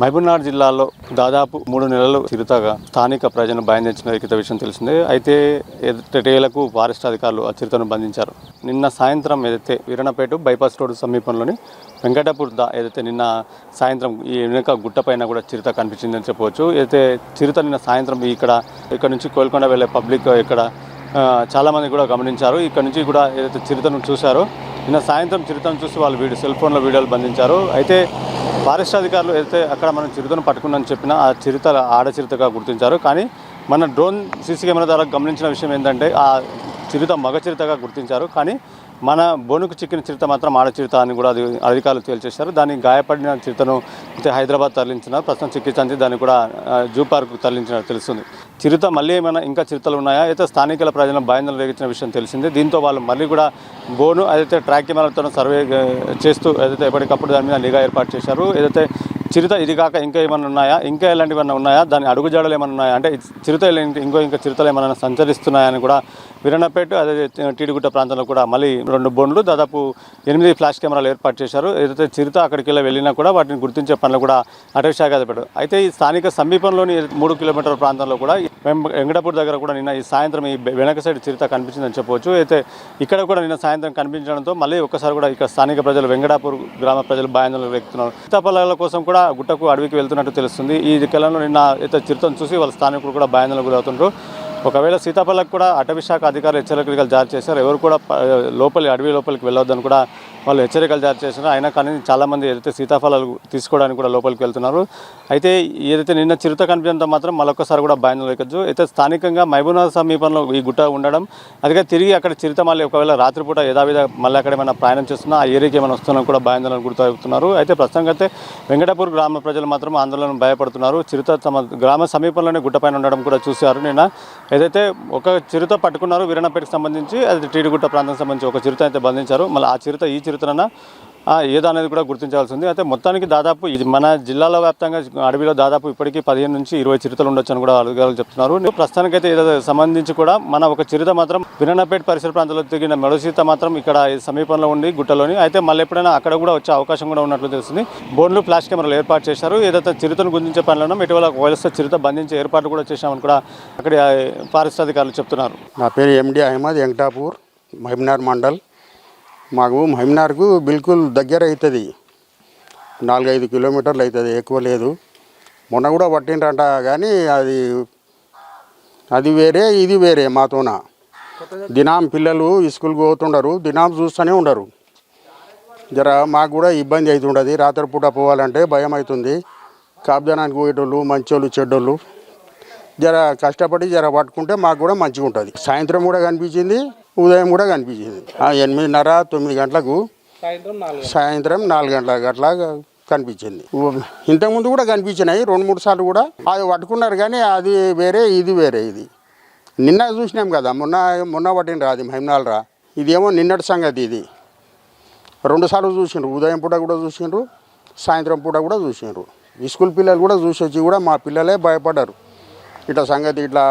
మహబూబ్నగర్ జిల్లాలో దాదాపు మూడు నెలలు చిరుతగా స్థానిక ప్రజలను భయందించిన లిఖిత విషయం తెలిసిందే. అయితే ఎట్టేలకు ఫారెస్ట్ అధికారులు ఆ చిరుతను బంధించారు. నిన్న సాయంత్రం ఏదైతే వీరణపేట బైపాస్ రోడ్డు సమీపంలోని వెంకటాపూర్ దా ఏదైతే నిన్న సాయంత్రం ఈ వెనుక గుట్టపైన కూడా చిరుత కనిపించిందని చెప్పవచ్చు. అయితే చిరుత నిన్న సాయంత్రం ఇక్కడ ఇక్కడ నుంచి కోల్కొండ వెళ్ళే పబ్లిక్ ఇక్కడ చాలామంది కూడా గమనించారు. ఇక్కడ నుంచి కూడా ఏదైతే చిరుతను చూశారో నిన్న సాయంత్రం చిరుతను చూసి వాళ్ళు వీడియో సెల్ ఫోన్లో వీడియోలు బంధించారు. అయితే ఫారెస్ట్ అధికారులు అయితే అక్కడ మనం చిరుతను పట్టుకున్నామని చెప్పినా ఆ చిరుత ఆడ చిరుతగా గుర్తించారు. కానీ మన డ్రోన్ సీసీ కెమెరా ద్వారా గమనించిన విషయం ఏంటంటే ఆ చిరుత మగ చిరుతగా గుర్తించారు. కానీ మన బోనుకు చిక్కిన చిరుత మాత్రం ఆడ చిరుత అని కూడా అది అధికారులు తేల్చేశారు. దాన్ని గాయపడిన చిరుతను అయితే హైదరాబాద్ తరలించిన ప్రస్తుతం చికిత్స దాన్ని కూడా జూ పార్క్ తరలించినట్టు తెలుస్తుంది. చిరుత మళ్ళీ ఏమైనా ఇంకా చిరుతలు ఉన్నాయా? అయితే స్థానికుల ప్రజలను భయందలు రేగించిన విషయం తెలిసింది. దీంతో వాళ్ళు మళ్ళీ కూడా బోను ఏదైతే ట్రాక్ కెమెరాలతో సర్వే చేస్తూ ఏదైతే ఎప్పటికప్పుడు దాని మీద నిఘా ఏర్పాటు చేశారు ఏదైతే చిరుత ఇది కాక ఇంకా ఏమైనా ఉన్నాయా? ఇంకా ఎలాంటివి ఉన్నాయా? దాని అడుగుజాడలు ఏమైనా ఉన్నాయా? అంటే చిరుత ఇలా ఇంకో ఇంకా చిరుతలు ఏమైనా సంచరిస్తున్నాయని కూడా విరణపేట అదే టీడిగుట్ట ప్రాంతంలో కూడా మళ్ళీ రెండు బోన్లు దాదాపు ఎనిమిది ఫ్లాష్ కెమెరాలు ఏర్పాటు చేశారు. ఏదైతే చిరుత అక్కడికి వెళ్ళి వెళ్ళినా కూడా వాటిని గుర్తించే పనులు కూడా అటవీ శాఖ అధిపడు అయితే ఈ స్థానిక సమీపంలోని మూడు కిలోమీటర్ల ప్రాంతంలో కూడా వెంకటపూర్ దగ్గర కూడా నిన్న ఈ సాయంత్రం ఈ వెనక సైడ్ చిరుత కనిపించిందని చెప్పవచ్చు. అయితే ఇక్కడ కూడా నిన్న సాయంత్రం కనిపించడంతో మళ్ళీ ఒక్కసారి కూడా ఇక్కడ స్థానిక ప్రజలు వెంకటాపూర్ గ్రామ ప్రజలు భయాందోళన వ్యక్తున్నారు సీతాఫలాల కోసం కూడా గుట్టకు అడవికి వెళ్తున్నట్టు తెలుస్తుంది. ఈ కాలంలో నిన్న అయితే చిరుతను చూసి వాళ్ళ స్థానికులు కూడా భయాందోళనకు గురవుతున్నారు ఒకవేళ సీతాఫలకు కూడా అటవీ శాఖ అధికారులు హెచ్చరికలు జారీ చేశారు. ఎవరు కూడా లోపలి అడవి లోపలికి వెళ్ళొద్దని కూడా వాళ్ళు హెచ్చరికలు జారీ చేశారు అయినా కానీ చాలామంది ఏదైతే సీతాఫలాలు తీసుకోవడానికి కూడా లోపలికి వెళ్తున్నారు. అయితే ఏదైతే నిన్న చిరుత కనిపించడంతో మాత్రం మరొకసారి కూడా భయం లేకచ్చు. అయితే స్థానికంగా మహబూబ్నగర్ సమీపంలో ఈ గుట్ట ఉండడం అదిగా తిరిగి అక్కడ చిరుత మళ్ళీ ఒకవేళ రాత్రిపూట యథావిధ మళ్ళీ అక్కడ ఏమైనా ప్రయాణం చేస్తున్నా ఆ ఏరియాకి ఏమైనా వస్తున్నా కూడా భయాందోళన గుర్తవుతున్నారు అయితే ప్రస్తుతంగా అయితే వెంకటాపూర్ గ్రామ ప్రజలు మాత్రం ఆందోళన భయపడుతున్నారు. చిరుత తమ గ్రామ సమీపంలోనే గుట్టపైన ఉండడం కూడా చూశారు నిన్న. ఏదైతే ఒక చిరుత పట్టుకున్నారు వీరణపేటకి సంబంధించి అది టీడిగుట్ట ప్రాంతం సంబంధించి ఒక చిరుత అయితే బంధించారు. మళ్ళీ ఆ చిరుత ఈ చిరుతనన్నా ఏదనేది ఏదో అనేది కూడా గుర్తించాల్సి ఉంది. అయితే మొత్తానికి దాదాపు ఇది మన జిల్లాలో వ్యాప్తంగా అడవిలో దాదాపు ఇప్పటికీ పదిహేను నుంచి ఇరవై చిరుతలు ఉండొచ్చు అని కూడా అధికారులు చెప్తున్నారు. ప్రస్తుతానికైతే ఏదో సంబంధించి కూడా మన ఒక చిరుత మాత్రం వినన్నపేట పరిసర ప్రాంతాల్లో తిరిగిన మెడసీత మాత్రం ఇక్కడ సమీపంలో ఉండి గుట్టలోని. అయితే మళ్ళీ ఎప్పుడైనా అక్కడ కూడా వచ్చే అవకాశం కూడా ఉన్నట్లు తెలుస్తుంది. బోన్లు ఫ్లాష్ కెమెరాలు ఏర్పాటు చేశారు. ఏదైతే చిరుతను గుర్తించే పనులను ఇటీవల వయస్సు చిరుత బంధించే ఏర్పాట్లు కూడా చేశామని కూడా అక్కడ ఫారెస్ట్ అధికారులు చెప్తున్నారు. నా పేరు ఎండి అహ్మద్ వెంకటాపూర్ మహిమనార్ మండల్. మాకు మహిమనార్కు బిల్కుల్ దగ్గర అవుతుంది. నాలుగైదు కిలోమీటర్లు అవుతుంది ఎక్కువ లేదు. మొన్న కూడా పట్టిండ్రంట కానీ అది అది వేరే ఇది వేరే మాతోన దినాం పిల్లలు స్కూల్కి పోతుండరు దినాం చూస్తూనే ఉండరు. జర మాకు కూడా ఇబ్బంది అవుతుండదు. రాత్రిపూట పోవాలంటే భయం అవుతుంది. కాపుదనానికి పోయేటోళ్ళు మంచోళ్ళు చెడ్డోళ్ళు. జర కష్టపడి జర పట్టుకుంటే మాకు కూడా మంచిగా ఉంటుంది సాయంత్రం కూడా కనిపించింది. ఉదయం కూడా కనిపించింది. ఆ ఎనిమిదిన్నర తొమ్మిది గంటలకు సాయంత్రం నాలుగు గంటల అట్లా కనిపించింది. ఇంతకుముందు కూడా కనిపించినాయి రెండు మూడు సార్లు కూడా. అది పట్టుకున్నారు కానీ అది వేరే ఇది వేరే ఇది. నిన్న చూసినాం కదా మొన్న మొన్న పట్టిండ్రా అది మహిమనాల్ రా. ఇదేమో నిన్నటి సంగతి ఇది. రెండు సార్లు చూసిండ్రు ఉదయం పూట కూడా చూసిండ్రు సాయంత్రం పూట కూడా చూసిండ్రు. ఈ స్కూల్ పిల్లలు కూడా చూసి వచ్చి కూడా మా పిల్లలే భయపడ్డారు. ఇట్లా సంగతి ఇట్లా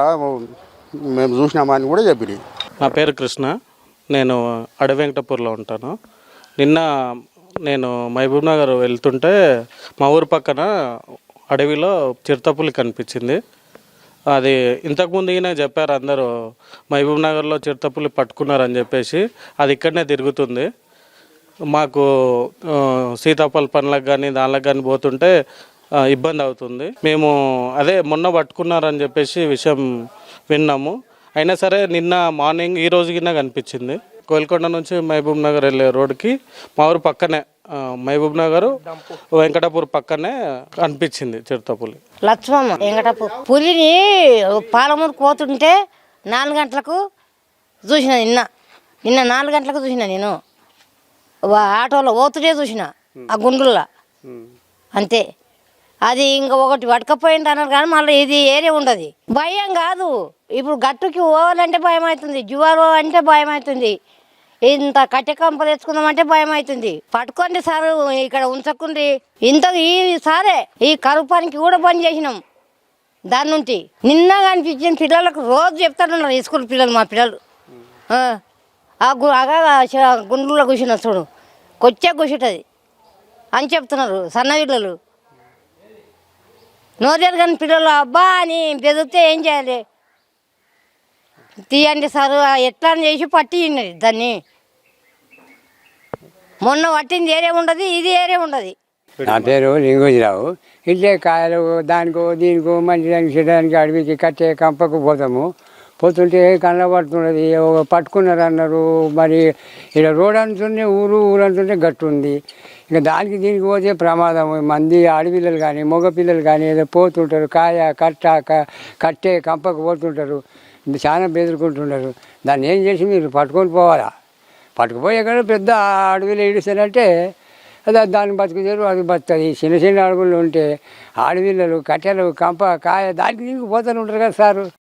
మేము చూసినామని కూడా చెప్పిరి నా పేరు కృష్ణ. నేను అడవెంకటపూర్లో ఉంటాను. నిన్న నేను మహబూబ్ నగర్ వెళ్తుంటే మా ఊరు పక్కన అడవిలో చిరుతపులి కనిపించింది. అది ఇంతకుముందు ఈయన చెప్పారు అందరూ మహబూబ్ నగర్లో చిరుతపులి పట్టుకున్నారని చెప్పేసి అది ఇక్కడనే తిరుగుతుంది. మాకు సీతాఫల పనులకు కానీ దానిలకు కానీ పోతుంటే ఇబ్బంది అవుతుంది. మేము అదే మొన్న పట్టుకున్నారని చెప్పేసి విషయం విన్నాము. అయినా సరే నిన్న మార్నింగ్ ఈ రోజు కింద కనిపించింది. కోల్కొండ నుంచి మహబూబ్ నగర్ వెళ్ళే రోడ్డుకి మా ఊరు పక్కనే మహబూబ్ నగర్ వెంకటాపూర్ పక్కనే కనిపించింది చిరుతపులి లక్ష్మమ్మ వెంకటపు పులిని పాలమూరు పోతుంటే నాలుగు గంటలకు చూసిన నిన్న. నిన్న నాలుగు గంటలకు చూసిన నేను. ఆటోలో పోతుంటే చూసిన ఆ గుండుల్లో అంతే. అది ఇంకా ఒకటి పట్టుకపోయింది అన్నారు కానీ మళ్ళీ ఇది ఏరియా ఉండదు. భయం కాదు. ఇప్పుడు గట్టుకి పోవాలంటే భయం అవుతుంది జువారు అంటే భయం అవుతుంది ఇంత కట్టె కంపలు తెచ్చుకుందామంటే భయం అవుతుంది పట్టుకోండి సార్ ఇక్కడ ఉంచకుండి. ఇంత ఈ సారే ఈ కరువు పనికి కూడా పని చేసినాం దాని నుండి. నిన్న కనిపించిన పిల్లలకు రోజు చెప్తాడున్నారు ఈ స్కూల్ పిల్లలు మా పిల్లలు. ఆ, గుండ్రులో గు కూర్చున్న చూడు. కొచ్చే కూర్చుంటుంది అని చెప్తున్నారు సన్న పిల్లలు నోరు కానీ పిల్లలు అబ్బా అని బెదిరితే ఏం చేయాలి? తీయండి సార్ ఎట్లా అని చేసి పట్టియండి దాన్ని. మొన్న పట్టింది ఏరే ఉండదు ఇది ఏరే ఉండదు. నా పేరు లింగోజీరావు. ఇట్లే కాయలు దానికో దీనికో మంచి దానికి చేయడానికి అడవికి కట్టే కంపకు పోతాము. పోతుంటే కళ్ళ పడుతున్నది పట్టుకున్నారు అన్నారు మరి ఇక్కడ రోడ్ అంటుంటే ఊరు ఊరు అంటుంటే గట్టు ఉంది. ఇక దానికి దీనికి పోతే ప్రమాదం. మంది ఆడపిల్లలు కానీ మగపిల్లలు కానీ ఏదో పోతుంటారు. కాయ కట్ట క- కట్టే కంపకు పోతుంటారు. చాలా బెదురుకుంటుంటారు. దాన్ని ఏం చేసి మీరు పట్టుకొని పోవాలా? పట్టుకుపోయి ఎక్కడ పెద్ద అడవిలో ఇడిస్తానంటే అదే దాన్ని బతుకుతారు అది బతుకుతుంది చిన్న చిన్న అడవులు ఉంటే ఆడపిల్లలు కట్టెలు కంప కాయ దానికి దీనికి పోతూనే ఉంటారు కదా సారు.